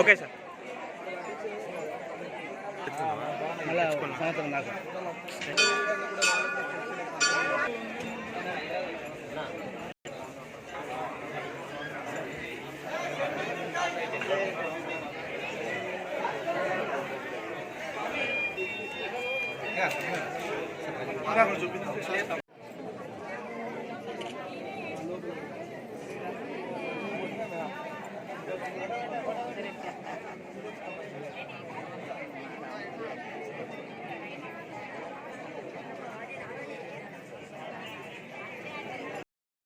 Okay sir సాయంత్రం దాకా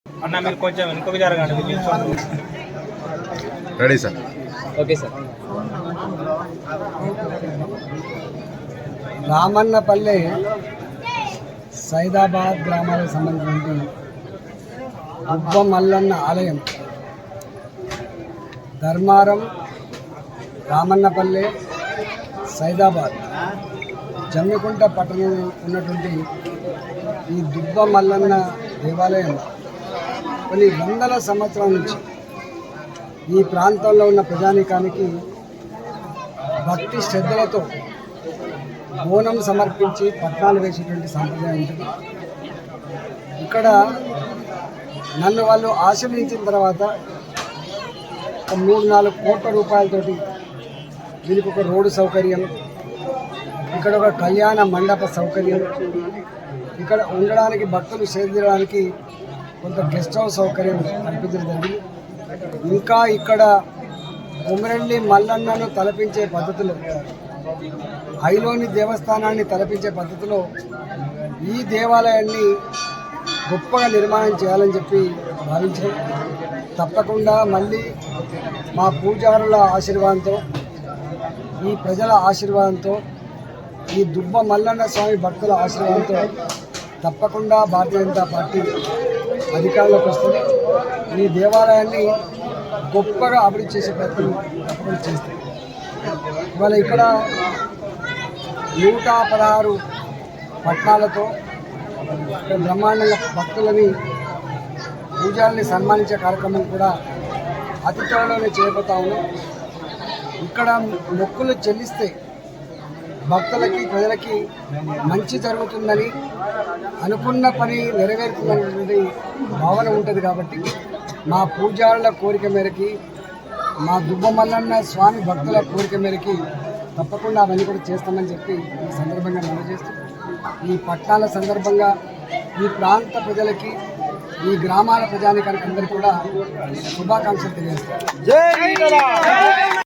అన్న మీరు కొంచెం వెనుకకు జరగండి. Ready sir okay sir Ramannapalle Saidabad గ్రామాలకు సంబంధించిన ఉబ్బ మల్లన్న ఆలయం ధర్మారం రామన్నపల్లె సైదాబాద్ జమ్మికుంట పట్టణంలో ఉన్నటువంటి ఈ దుబ్బ మల్లన్న దేవాలయం కొన్ని వందల సంవత్సరాల నుంచి ఈ ప్రాంతంలో ఉన్న ప్రజానీకానికి భక్తి శ్రద్ధలతో బోనం సమర్పించి పట్నాలు వేసేటువంటి సాంప్రదాయం ఉంటుంది. ఇక్కడ నన్ను వాళ్ళు ఆశ్రయించిన తర్వాత ఒక మూడు నాలుగు కోట్ల రూపాయలతోటి దీనికి ఒక రోడ్డు సౌకర్యం ఇక్కడ ఒక కళ్యాణ మండప సౌకర్యం ఇక్కడ ఉండడానికి భక్తులు చేరడానికి కొంత గెస్ట్ హౌస్ సౌకర్యం కల్పించడం ఇంకా ఇక్కడ ఉమరెల్లి మల్లన్నను తలపించే పద్ధతులు ఐలోని దేవస్థానాన్ని తలపించే పద్ధతిలో ఈ దేవాలయాన్ని గొప్పగా నిర్మాణం చేయాలని చెప్పి భావించాం తప్పకుండా మళ్ళీ మా పూజారుల ఆశీర్వాదంతో ఈ ప్రజల ఆశీర్వాదంతో ఈ దుబ్బ మల్లన్న స్వామి భక్తుల ఆశీర్వాదంతో తప్పకుండా భారతీయ జనతా పార్టీ అధికారంలోకి వస్తుంది. ఈ దేవాలయాన్ని గొప్పగా అభివృద్ధి చేసే ప్రయత్నం తప్పకుండా చేస్తాం. ఇవాళ ఇక్కడ నూట పదహారు పట్నాలతో బ్రహ్మాండంగా భక్తులని పూజారిని సన్మానించే కార్యక్రమం కూడా అతి త్వరలోనే చేపడతా ఉన్నాం. ఇక్కడ మొక్కులు చెల్లిస్తే భక్తులకి ప్రజలకి మంచి జరుగుతుందని అనుకున్న పని నెరవేరుతుందనేటువంటి భావన ఉంటుంది కాబట్టి మా పూజారుల కోరిక మేరకి మా దుబ్బమల్లన్న స్వామి భక్తుల కోరిక మేరకి తప్పకుండా అవన్నీ కూడా చేస్తామని చెప్పి ఈ సందర్భంగా మనం ఈ పట్టాల సందర్భంగా ఈ ప్రాంత ప్రజలకి ఈ గ్రామాల ప్రజానికానికి అందరికీ కూడా శుభాకాంక్షలు తెలియజేస్తారు